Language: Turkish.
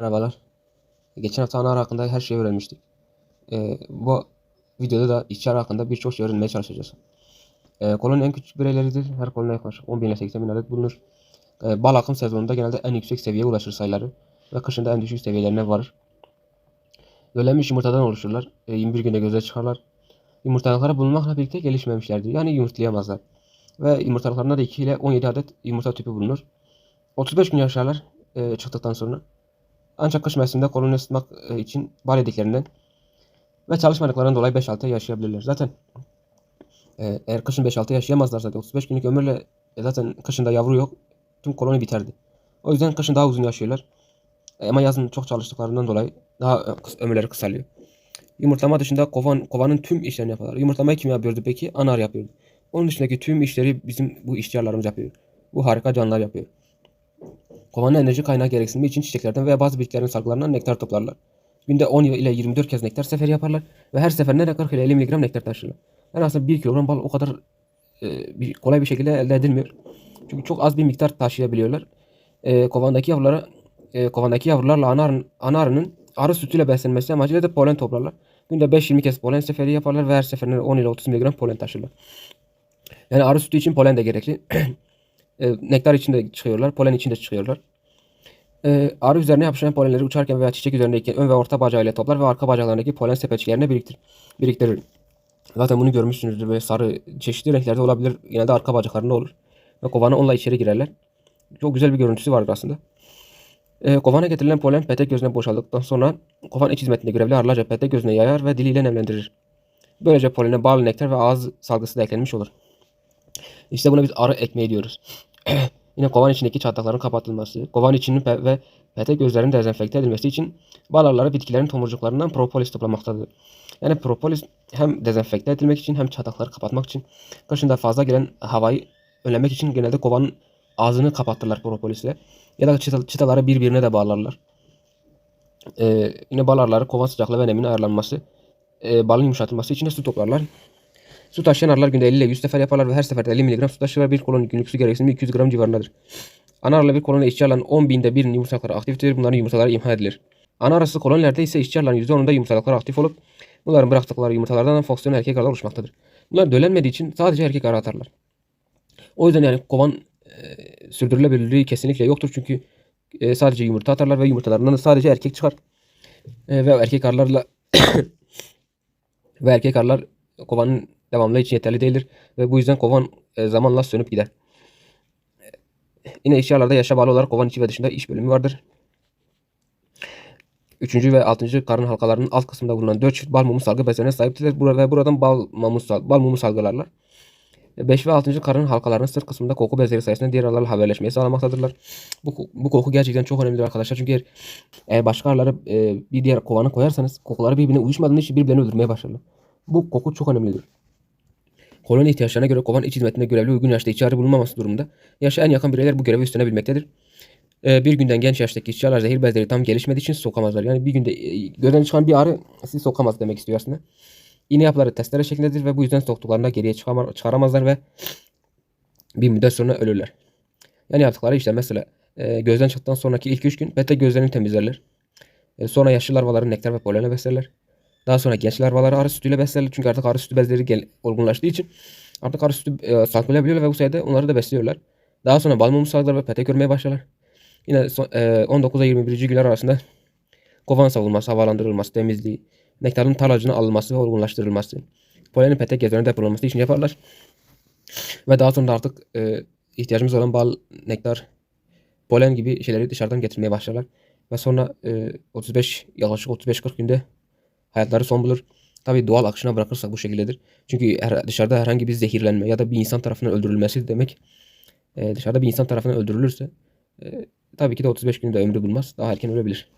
Merhabalar. Geçen hafta anar hakkında her şeyi öğrenmiştik. Ee, bu videoda da işçiler hakkında birçok şey öğrenmeye çalışacağız. Ee, koloninin en küçük bireyleridir. Her kolonide yaklaşık 10 bin ile 80 bin adet bulunur. Ee, bal akım sezonunda genelde en yüksek seviyeye ulaşır sayıları. Ve kışında en düşük seviyelerine varır. Döllenmiş yumurtadan oluşurlar. Ee, 21 günde göze çıkarlar. Yumurtalıkları bulunmakla birlikte gelişmemişlerdir. Yani yumurtlayamazlar. Ve yumurtalıklarında da 2 ile 17 adet yumurta tüpü bulunur. 35 gün yaşarlar e, çıktıktan sonra. Ancak kış mevsiminde koloni ısıtmak e, için bal yediklerinden ve çalışmadıklarından dolayı 5-6 ay yaşayabilirler. Zaten e, eğer kışın 5-6 ay yaşayamazlarsa da 35 günlük ömürle e, zaten kışında yavru yok. Tüm koloni biterdi. O yüzden kışın daha uzun yaşıyorlar. E, ama yazın çok çalıştıklarından dolayı daha e, ömürleri kısalıyor. Yumurtlama dışında kovan, kovanın tüm işlerini yaparlar. Yumurtlamayı kim yapıyordu peki? Anar yapıyordu. Onun dışındaki tüm işleri bizim bu işçilerimiz yapıyor. Bu harika canlılar yapıyor. Kovanın enerji kaynağı gereksinimi için çiçeklerden veya bazı bitkilerin salgılarından nektar toplarlar. Günde 10 ile 24 kez nektar seferi yaparlar ve her seferinde de 40 ile 50 mg nektar taşırlar. Yani aslında 1 kilogram bal o kadar e, kolay bir şekilde elde edilmiyor. Çünkü çok az bir miktar taşıyabiliyorlar. E, kovandaki yavrulara e, kovandaki yavrularla ana, ana arı sütüyle beslenmesi amacıyla da polen toplarlar. Günde 5-20 kez polen seferi yaparlar ve her seferinde 10 ile 30 mg polen taşırlar. Yani arı sütü için polen de gerekli. E, nektar için de çıkıyorlar, polen için de çıkıyorlar. E, arı üzerine yapışan polenleri uçarken veya çiçek üzerindeyken ön ve orta bacağıyla toplar ve arka bacaklarındaki polen sepetçiklerine biriktir, biriktirir. Zaten bunu görmüşsünüzdür ve sarı çeşitli renklerde olabilir. Genelde arka bacaklarında olur. Ve kovana onunla içeri girerler. Çok güzel bir görüntüsü vardır aslında. E, kovana getirilen polen petek gözüne boşaldıktan sonra kovan iç hizmetinde görevli arılarca petek gözüne yayar ve diliyle nemlendirir. Böylece polene bal, nektar ve ağız salgısı da eklenmiş olur. İşte buna biz arı ekmeği diyoruz. Yine kovan içindeki çatlakların kapatılması, kovan içinin ve petek gözlerinin dezenfekte edilmesi için bal arıları bitkilerin tomurcuklarından propolis toplamaktadır. Yani propolis hem dezenfekte edilmek için hem çatlakları kapatmak için kışında fazla gelen havayı önlemek için genelde kovanın ağzını kapatırlar propolisle. Ya da çıta, çıtaları birbirine de bağlarlar. Ee, yine bal arıları kovan sıcaklığı ve neminin ayarlanması, e, balın yumuşatılması için de su toplarlar. Su taşıyan arılar günde 50 ile 100 sefer yaparlar ve her seferde 50 mg su taşırlar. Bir koloni günlük su gereksinimi 200 gram civarındadır. Ana arılar bir kolonide işçi arıların 10 binde birinin yumurtalıkları aktiftir. Bunların yumurtaları imha edilir. Ana arası kolonilerde ise işçi arıların %10'unda yumurtalıkları aktif olup bunların bıraktıkları yumurtalardan fonksiyonel erkek arılar oluşmaktadır. Bunlar döllenmediği için sadece erkek arı atarlar. O yüzden yani kovan e, sürdürülebilirliği kesinlikle yoktur çünkü e, sadece yumurta atarlar ve yumurtalarından da sadece erkek çıkar. E, ve erkek arılarla ve erkek arılar kovanın devamlı için yeterli değildir ve bu yüzden kovan e, zamanla sönüp gider. Yine işçilarda yaşa bağlı olarak kovan içi ve dışında iş bölümü vardır. Üçüncü ve altıncı karın halkalarının alt kısmında bulunan dört çift bal mumu salgı bezlerine sahiptirler Bura- ve buradan bal mumu, bal mumu salgılarlar. 5 ve 6. karın halkalarının sırt kısmında koku bezleri sayesinde diğer arılarla haberleşmeyi sağlamaktadırlar. Bu, bu koku gerçekten çok önemlidir arkadaşlar. Çünkü eğer, eğer başka arıları e, bir diğer kovanı koyarsanız kokuları birbirine uyuşmadığında için birbirlerini öldürmeye başlarlar. Bu koku çok önemlidir. Koloni ihtiyaçlarına göre kovan iç hizmetinde görevli uygun yaşta arı bulunmaması durumunda yaşa en yakın bireyler bu görevi üstlenebilmektedir. Ee, bir günden genç yaştaki işçi arılar zehir bezleri tam gelişmediği için sokamazlar. Yani bir günde e, gözden çıkan bir arı sizi sokamaz demek istiyor aslında. İğne yapıları testere şeklindedir ve bu yüzden soktuklarında geriye çıkaramazlar ve bir müddet sonra ölürler. Yani yaptıkları işte mesela e, gözden çıktıktan sonraki ilk 3 gün beta gözlerini temizlerler. E, sonra yaşlı larvaları nektar ve polenle beslerler. Daha sonra genç larvaları arı sütüyle beslerler. Çünkü artık arı sütü bezleri gel, olgunlaştığı için artık arı sütü e, salgılayabiliyorlar ve bu sayede onları da besliyorlar. Daha sonra bal mumu salgılar ve petek görmeye başlarlar. Yine son, e, 19 ile 21. günler arasında kovan savunması, havalandırılması, temizliği, nektarın tarlacına alınması ve olgunlaştırılması, polenin petek gezlerine depolanması için yaparlar. Ve daha sonra da artık e, ihtiyacımız olan bal, nektar, polen gibi şeyleri dışarıdan getirmeye başlarlar. Ve sonra e, 35 yaklaşık 35-40 günde hayatları son bulur. Tabi doğal akışına bırakırsak bu şekildedir. Çünkü her, dışarıda herhangi bir zehirlenme ya da bir insan tarafından öldürülmesi demek e, dışarıda bir insan tarafından öldürülürse e, tabii ki de 35 günde ömrü bulmaz. Daha erken ölebilir.